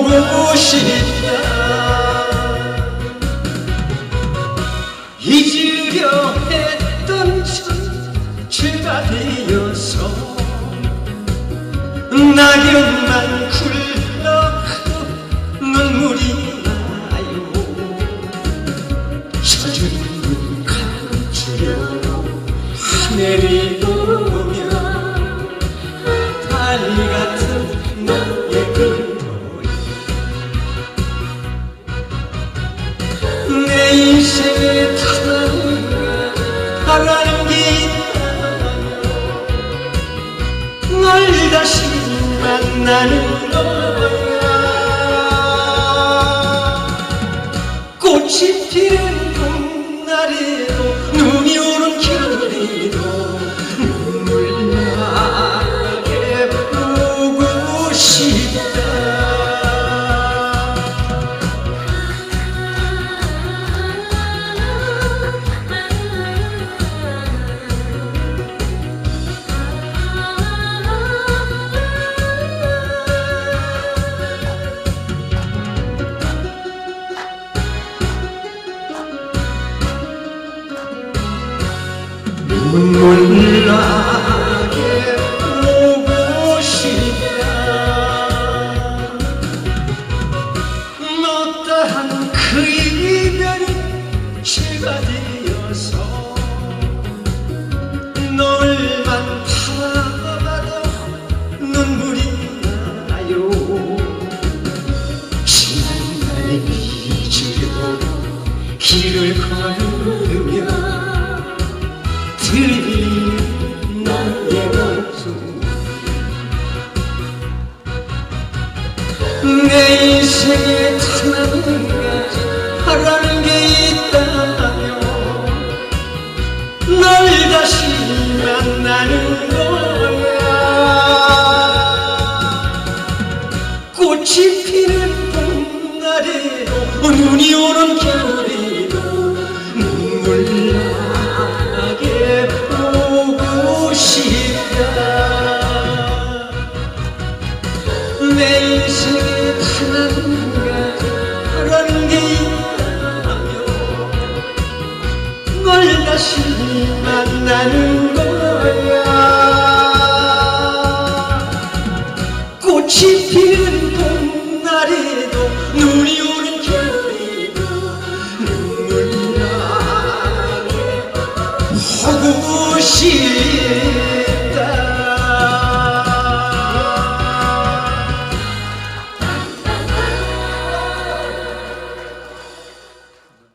보고 싶다 잊으려 했던 전체가 되어서 낙엽만 굴러가도 눈물이 나요. 젖은 눈 감추려 하늘이 만나는 거야 꽃이 피는 봄날에도 눈이 눈물 나게 보고 싶다 너 따한 그 이별이 죄가 되어서 널만 바라봐도 눈물이 나요. 지난 날 잊으려고 길을 걸으며 너의 목소리 내 인생에 가지 바라는 게 있다면 널 다시 만나는 거 지피는 봄날에도 눈이 오는 겨울에도 눈물 나게 보고 싶